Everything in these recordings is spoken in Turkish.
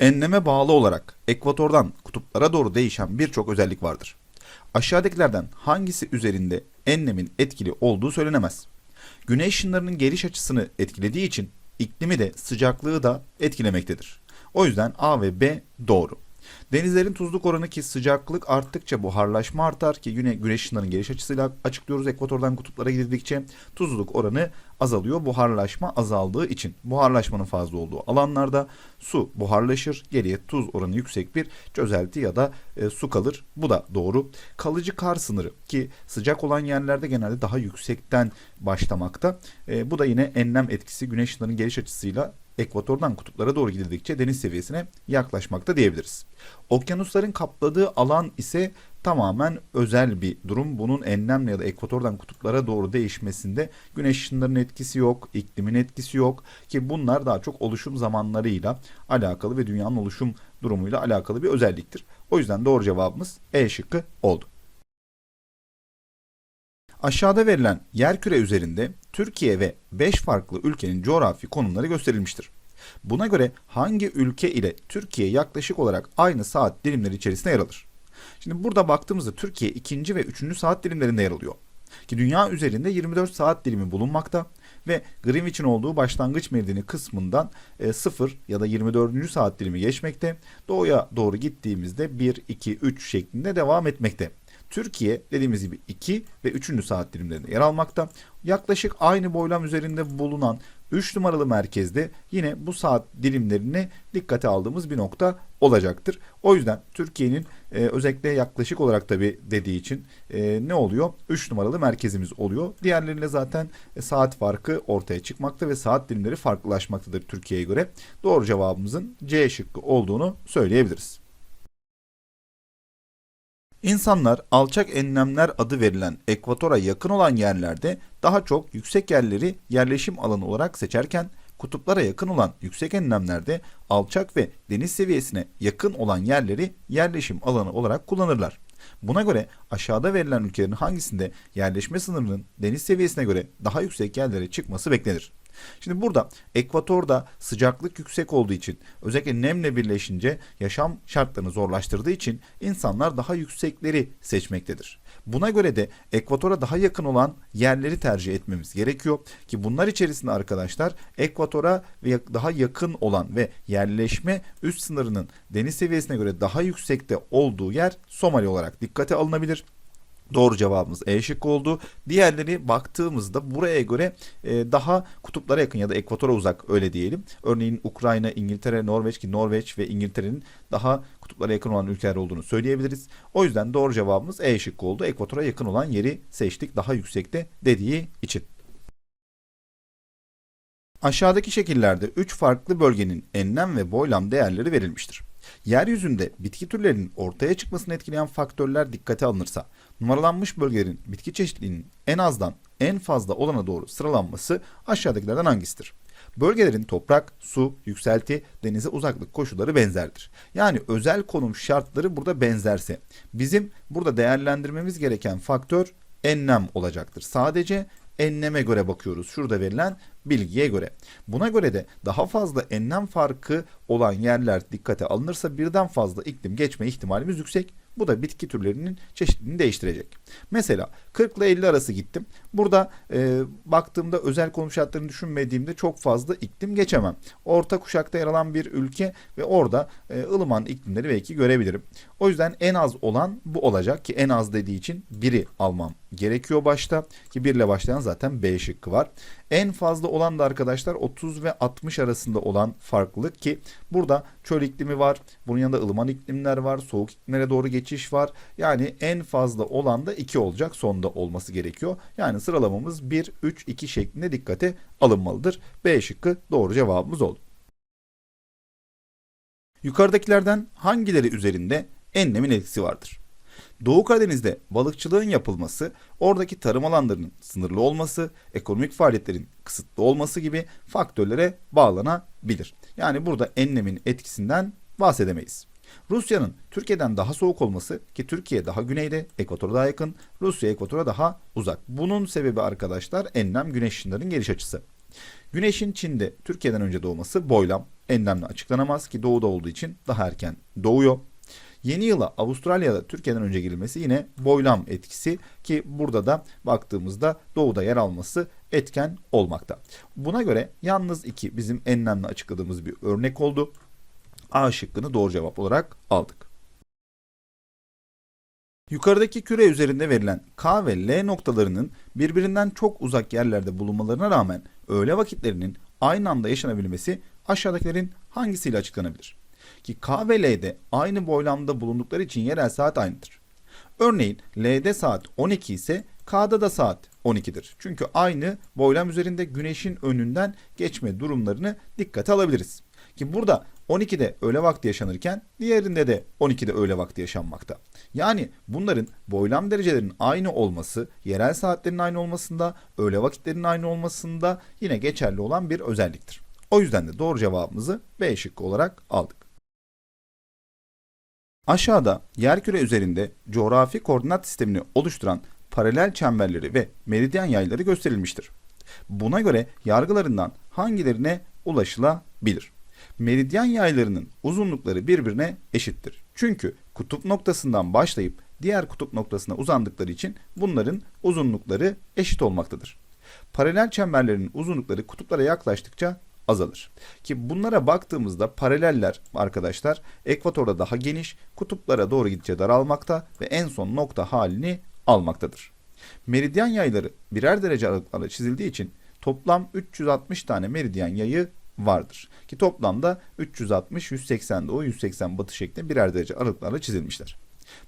Enleme bağlı olarak ekvatordan kutuplara doğru değişen birçok özellik vardır. Aşağıdakilerden hangisi üzerinde enlemin etkili olduğu söylenemez. Güneş ışınlarının geliş açısını etkilediği için iklimi de sıcaklığı da etkilemektedir. O yüzden A ve B doğru. Denizlerin tuzluk oranı ki sıcaklık arttıkça buharlaşma artar ki yine güneş ışınlarının geliş açısıyla açıklıyoruz ekvatordan kutuplara gidildikçe tuzluluk oranı azalıyor buharlaşma azaldığı için. Buharlaşmanın fazla olduğu alanlarda su buharlaşır geriye tuz oranı yüksek bir çözelti ya da e, su kalır. Bu da doğru. Kalıcı kar sınırı ki sıcak olan yerlerde genelde daha yüksekten başlamakta. E, bu da yine enlem etkisi güneş ışınlarının geliş açısıyla ekvatordan kutuplara doğru gidildikçe deniz seviyesine yaklaşmakta diyebiliriz. Okyanusların kapladığı alan ise tamamen özel bir durum. Bunun enlemle ya da ekvatordan kutuplara doğru değişmesinde güneş ışınlarının etkisi yok, iklimin etkisi yok ki bunlar daha çok oluşum zamanlarıyla alakalı ve dünyanın oluşum durumuyla alakalı bir özelliktir. O yüzden doğru cevabımız E şıkkı oldu. Aşağıda verilen yerküre üzerinde Türkiye ve 5 farklı ülkenin coğrafi konumları gösterilmiştir. Buna göre hangi ülke ile Türkiye yaklaşık olarak aynı saat dilimleri içerisinde yer alır? Şimdi burada baktığımızda Türkiye ikinci ve üçüncü saat dilimlerinde yer alıyor. Ki dünya üzerinde 24 saat dilimi bulunmakta ve Greenwich'in olduğu başlangıç meridyeni kısmından e, 0 ya da 24. saat dilimi geçmekte. Doğuya doğru gittiğimizde 1, 2, 3 şeklinde devam etmekte. Türkiye dediğimiz gibi 2 ve 3. saat dilimlerinde yer almakta. Yaklaşık aynı boylam üzerinde bulunan 3 numaralı merkezde yine bu saat dilimlerini dikkate aldığımız bir nokta olacaktır. O yüzden Türkiye'nin e, özellikle yaklaşık olarak tabi dediği için e, ne oluyor? 3 numaralı merkezimiz oluyor. Diğerleriyle zaten e, saat farkı ortaya çıkmakta ve saat dilimleri farklılaşmaktadır Türkiye'ye göre. Doğru cevabımızın C şıkkı olduğunu söyleyebiliriz. İnsanlar alçak enlemler adı verilen ekvatora yakın olan yerlerde daha çok yüksek yerleri yerleşim alanı olarak seçerken kutuplara yakın olan yüksek enlemlerde alçak ve deniz seviyesine yakın olan yerleri yerleşim alanı olarak kullanırlar. Buna göre aşağıda verilen ülkelerin hangisinde yerleşme sınırının deniz seviyesine göre daha yüksek yerlere çıkması beklenir? Şimdi burada ekvatorda sıcaklık yüksek olduğu için özellikle nemle birleşince yaşam şartlarını zorlaştırdığı için insanlar daha yüksekleri seçmektedir. Buna göre de ekvatora daha yakın olan yerleri tercih etmemiz gerekiyor ki bunlar içerisinde arkadaşlar ekvatora daha yakın olan ve yerleşme üst sınırının deniz seviyesine göre daha yüksekte olduğu yer Somali olarak dikkate alınabilir. Doğru cevabımız E şıkkı oldu. Diğerleri baktığımızda buraya göre e, daha kutuplara yakın ya da ekvatora uzak öyle diyelim. Örneğin Ukrayna, İngiltere, Norveç ki Norveç ve İngiltere'nin daha kutuplara yakın olan ülkeler olduğunu söyleyebiliriz. O yüzden doğru cevabımız E şıkkı oldu. Ekvatora yakın olan yeri seçtik daha yüksekte dediği için. Aşağıdaki şekillerde 3 farklı bölgenin enlem ve boylam değerleri verilmiştir. Yeryüzünde bitki türlerinin ortaya çıkmasını etkileyen faktörler dikkate alınırsa, numaralanmış bölgelerin bitki çeşitliliğinin en azdan en fazla olana doğru sıralanması aşağıdakilerden hangisidir? Bölgelerin toprak, su, yükselti, denize uzaklık koşulları benzerdir. Yani özel konum şartları burada benzerse bizim burada değerlendirmemiz gereken faktör enlem olacaktır. Sadece enleme göre bakıyoruz. Şurada verilen bilgiye göre. Buna göre de daha fazla enlem farkı olan yerler dikkate alınırsa birden fazla iklim geçme ihtimalimiz yüksek. Bu da bitki türlerinin çeşitliliğini değiştirecek. Mesela 40 ile 50 arası gittim. Burada e, baktığımda özel konum şartlarını düşünmediğimde çok fazla iklim geçemem. Orta kuşakta yer alan bir ülke ve orada e, ılıman iklimleri belki görebilirim. O yüzden en az olan bu olacak ki en az dediği için biri almam gerekiyor başta ki 1 ile başlayan zaten B şıkkı var. En fazla olan da arkadaşlar 30 ve 60 arasında olan farklılık ki burada çöl iklimi var. Bunun yanında ılıman iklimler var. Soğuk iklimlere doğru geçiş var. Yani en fazla olan da 2 olacak. Sonda olması gerekiyor. Yani sıralamamız 1, 3, 2 şeklinde dikkate alınmalıdır. B şıkkı doğru cevabımız oldu. Yukarıdakilerden hangileri üzerinde enlemin etkisi vardır? Doğu Karadeniz'de balıkçılığın yapılması, oradaki tarım alanlarının sınırlı olması, ekonomik faaliyetlerin kısıtlı olması gibi faktörlere bağlanabilir. Yani burada enlemin etkisinden bahsedemeyiz. Rusya'nın Türkiye'den daha soğuk olması ki Türkiye daha güneyde, ekvatora daha yakın, Rusya ekvatora daha uzak. Bunun sebebi arkadaşlar enlem güneş ışınlarının geliş açısı. Güneşin Çin'de Türkiye'den önce doğması boylam enlemle açıklanamaz ki doğuda olduğu için daha erken doğuyor. Yeni yıla Avustralya'da Türkiye'den önce girilmesi yine boylam etkisi ki burada da baktığımızda doğuda yer alması etken olmakta. Buna göre yalnız iki bizim enlemle açıkladığımız bir örnek oldu. A şıkkını doğru cevap olarak aldık. Yukarıdaki küre üzerinde verilen K ve L noktalarının birbirinden çok uzak yerlerde bulunmalarına rağmen öğle vakitlerinin aynı anda yaşanabilmesi aşağıdakilerin hangisiyle açıklanabilir? Ki K ve L'de aynı boylamda bulundukları için yerel saat aynıdır. Örneğin L'de saat 12 ise K'da da saat 12'dir. Çünkü aynı boylam üzerinde güneşin önünden geçme durumlarını dikkate alabiliriz. Ki burada 12'de öğle vakti yaşanırken diğerinde de 12'de öğle vakti yaşanmakta. Yani bunların boylam derecelerinin aynı olması, yerel saatlerin aynı olmasında, öğle vakitlerinin aynı olmasında yine geçerli olan bir özelliktir. O yüzden de doğru cevabımızı B şıkkı olarak aldık. Aşağıda yerküre üzerinde coğrafi koordinat sistemini oluşturan paralel çemberleri ve meridyen yayları gösterilmiştir. Buna göre yargılarından hangilerine ulaşılabilir? Meridyen yaylarının uzunlukları birbirine eşittir. Çünkü kutup noktasından başlayıp diğer kutup noktasına uzandıkları için bunların uzunlukları eşit olmaktadır. Paralel çemberlerin uzunlukları kutuplara yaklaştıkça azalır. Ki bunlara baktığımızda paraleller arkadaşlar ekvatorda daha geniş, kutuplara doğru gidince daralmakta ve en son nokta halini almaktadır. Meridyen yayları birer derece aralıklarla çizildiği için toplam 360 tane meridyen yayı vardır. Ki toplamda 360, 180 doğu, 180 batı şeklinde birer derece aralıklarla çizilmişler.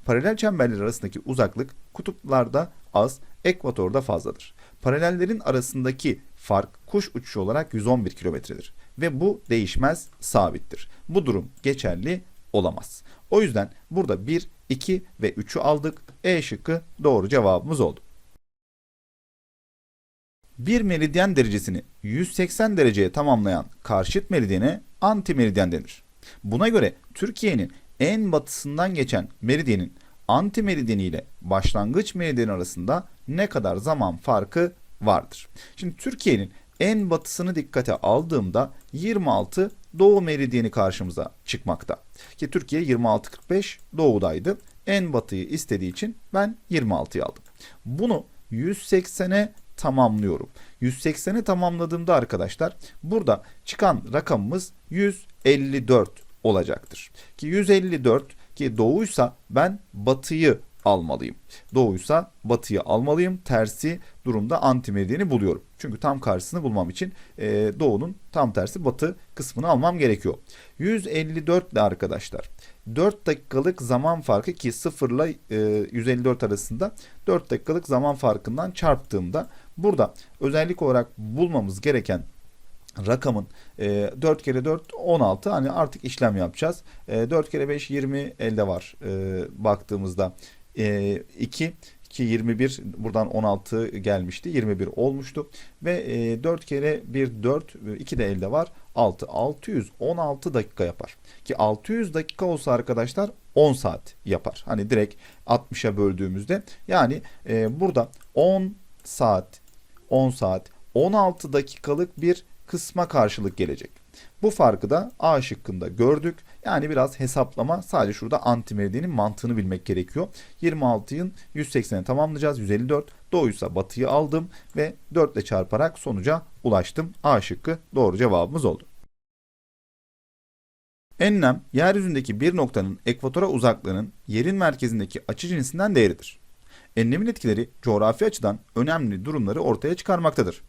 Paralel çemberler arasındaki uzaklık kutuplarda az, ekvatorda fazladır. Paralellerin arasındaki fark kuş uçuşu olarak 111 kilometredir ve bu değişmez, sabittir. Bu durum geçerli olamaz. O yüzden burada 1, 2 ve 3'ü aldık. E şıkkı doğru cevabımız oldu. Bir meridyen derecesini 180 dereceye tamamlayan karşıt meridyene antimeridyen denir. Buna göre Türkiye'nin en batısından geçen meridyenin antimeridyeni ile başlangıç meridyeni arasında ne kadar zaman farkı vardır? Şimdi Türkiye'nin en batısını dikkate aldığımda 26 doğu meridyeni karşımıza çıkmakta. Ki Türkiye 26.45 doğudaydı. En batıyı istediği için ben 26'yı aldım. Bunu 180'e tamamlıyorum. 180'i tamamladığımda arkadaşlar burada çıkan rakamımız 154 olacaktır. Ki 154 ki doğuysa ben batıyı almalıyım. Doğuysa batıyı almalıyım. Tersi durumda antimeridyeni buluyorum. Çünkü tam karşısını bulmam için e, doğunun tam tersi batı kısmını almam gerekiyor. 154 ile arkadaşlar 4 dakikalık zaman farkı ki 0 ile e, 154 arasında 4 dakikalık zaman farkından çarptığımda burada özellik olarak bulmamız gereken rakamın e, 4 kere 4 16 hani artık işlem yapacağız. E, 4 kere 5 20 elde var e, baktığımızda. E, 2 ki 21 buradan 16 gelmişti 21 olmuştu. Ve e, 4 kere 1 4 2 de elde var 6 616 dakika yapar. Ki 600 dakika olsa arkadaşlar 10 saat yapar. Hani direkt 60'a böldüğümüzde yani e, burada 10 saat 10 saat 16 dakikalık bir kısma karşılık gelecek. Bu farkı da A şıkkında gördük. Yani biraz hesaplama sadece şurada antimeridyenin mantığını bilmek gerekiyor. 26'yın 180'i tamamlayacağız. 154 doğuysa batıyı aldım ve 4 ile çarparak sonuca ulaştım. A şıkkı doğru cevabımız oldu. Enlem yeryüzündeki bir noktanın ekvatora uzaklığının yerin merkezindeki açı cinsinden değeridir. Enlemin etkileri coğrafi açıdan önemli durumları ortaya çıkarmaktadır.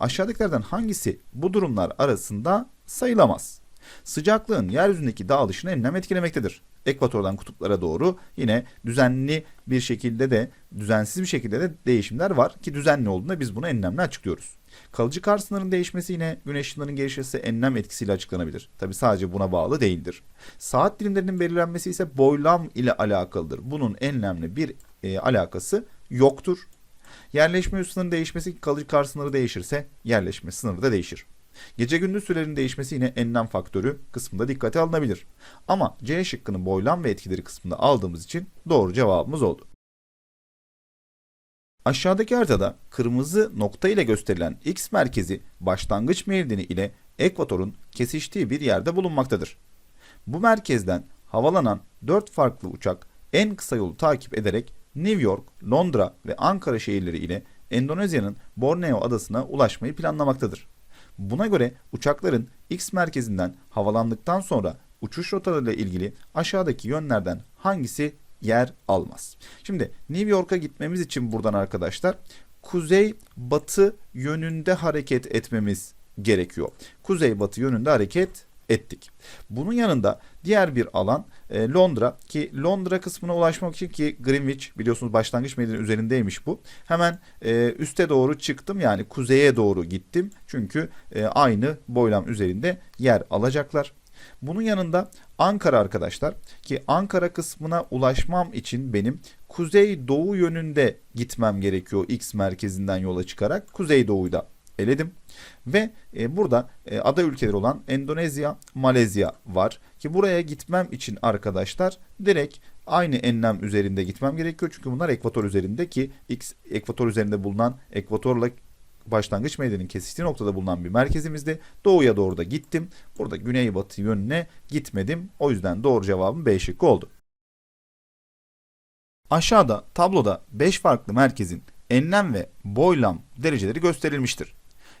Aşağıdakilerden hangisi bu durumlar arasında sayılamaz? Sıcaklığın yeryüzündeki dağılışını enlem etkilemektedir. Ekvatordan kutuplara doğru yine düzenli bir şekilde de düzensiz bir şekilde de değişimler var ki düzenli olduğunda biz bunu enlemle açıklıyoruz. Kalıcı kar sınırının değişmesi yine güneş ışınlarının gelişmesi enlem etkisiyle açıklanabilir. Tabi sadece buna bağlı değildir. Saat dilimlerinin belirlenmesi ise boylam ile alakalıdır. Bunun enlemle bir e, alakası yoktur. Yerleşme sınırının değişmesi kalıcı kar sınırı değişirse yerleşme sınırı da değişir. Gece gündüz sürelerinin değişmesi yine enlem faktörü kısmında dikkate alınabilir. Ama C şıkkının boylam ve etkileri kısmında aldığımız için doğru cevabımız oldu. Aşağıdaki haritada kırmızı nokta ile gösterilen X merkezi başlangıç meridyeni ile ekvatorun kesiştiği bir yerde bulunmaktadır. Bu merkezden havalanan 4 farklı uçak en kısa yolu takip ederek New York, Londra ve Ankara şehirleri ile Endonezya'nın Borneo adasına ulaşmayı planlamaktadır. Buna göre uçakların X merkezinden havalandıktan sonra uçuş rotalarıyla ilgili aşağıdaki yönlerden hangisi yer almaz? Şimdi New York'a gitmemiz için buradan arkadaşlar kuzey batı yönünde hareket etmemiz gerekiyor. Kuzey batı yönünde hareket ettik. Bunun yanında diğer bir alan e, Londra ki Londra kısmına ulaşmak için ki Greenwich biliyorsunuz başlangıç meydanı üzerindeymiş bu. Hemen e, üste doğru çıktım yani kuzeye doğru gittim. Çünkü e, aynı boylam üzerinde yer alacaklar. Bunun yanında Ankara arkadaşlar ki Ankara kısmına ulaşmam için benim kuzey doğu yönünde gitmem gerekiyor X merkezinden yola çıkarak kuzey doğuyu da eledim. Ve e, burada e, ada ülkeleri olan Endonezya, Malezya var ki buraya gitmem için arkadaşlar direkt aynı enlem üzerinde gitmem gerekiyor. Çünkü bunlar ekvator üzerinde ki X ekvator üzerinde bulunan ekvatorla başlangıç meydanının kesiştiği noktada bulunan bir merkezimizdi. Doğuya doğru da gittim. Burada güneybatı yönüne gitmedim. O yüzden doğru cevabım B şıkkı oldu. Aşağıda tabloda 5 farklı merkezin enlem ve boylam dereceleri gösterilmiştir.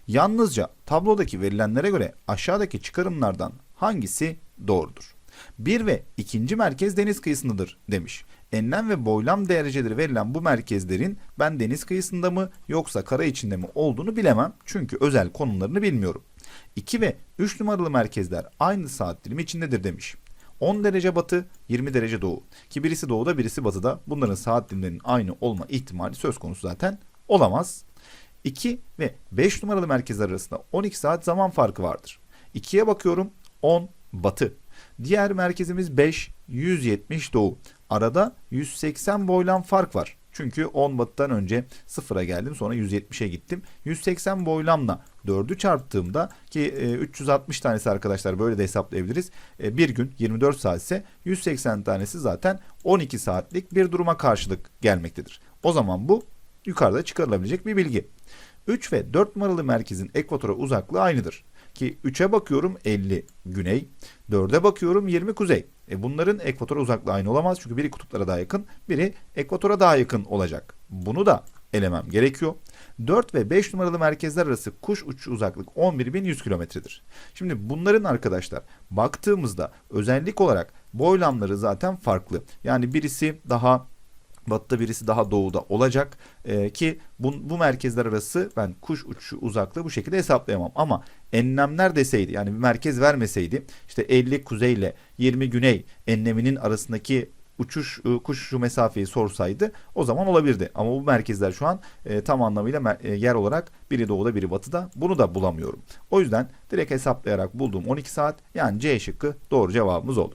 Yalnızca tablodaki verilenlere göre aşağıdaki çıkarımlardan hangisi doğrudur? 1 ve 2. merkez deniz kıyısındadır demiş. Enlem ve boylam dereceleri verilen bu merkezlerin ben deniz kıyısında mı yoksa kara içinde mi olduğunu bilemem. Çünkü özel konumlarını bilmiyorum. 2 ve 3 numaralı merkezler aynı saat dilimi içindedir demiş. 10 derece batı, 20 derece doğu. Ki birisi doğuda birisi batıda. Bunların saat dilimlerinin aynı olma ihtimali söz konusu zaten olamaz. 2 ve 5 numaralı merkezler arasında 12 saat zaman farkı vardır. 2'ye bakıyorum 10 batı. Diğer merkezimiz 5 170 doğu. Arada 180 boylam fark var. Çünkü 10 batıdan önce sıfıra geldim sonra 170'e gittim. 180 boylamla 4'ü çarptığımda ki e, 360 tanesi arkadaşlar böyle de hesaplayabiliriz. E, bir gün 24 saat ise 180 tanesi zaten 12 saatlik bir duruma karşılık gelmektedir. O zaman bu yukarıda çıkarılabilecek bir bilgi. 3 ve 4 numaralı merkezin ekvatora uzaklığı aynıdır. Ki 3'e bakıyorum 50 güney, 4'e bakıyorum 20 kuzey. E bunların ekvatora uzaklığı aynı olamaz çünkü biri kutuplara daha yakın, biri ekvatora daha yakın olacak. Bunu da elemem gerekiyor. 4 ve 5 numaralı merkezler arası kuş uçuşu uzaklık 11.100 kilometredir. Şimdi bunların arkadaşlar baktığımızda özellik olarak boylamları zaten farklı. Yani birisi daha batıda birisi daha doğuda olacak ee, ki bu, bu merkezler arası ben kuş uçuşu uzaklığı bu şekilde hesaplayamam ama enlemler deseydi yani bir merkez vermeseydi işte 50 kuzey ile 20 güney enleminin arasındaki uçuş e, kuş uçuşu mesafeyi sorsaydı o zaman olabilirdi. Ama bu merkezler şu an e, tam anlamıyla e, yer olarak biri doğuda biri batıda. Bunu da bulamıyorum. O yüzden direkt hesaplayarak bulduğum 12 saat yani C şıkkı doğru cevabımız oldu.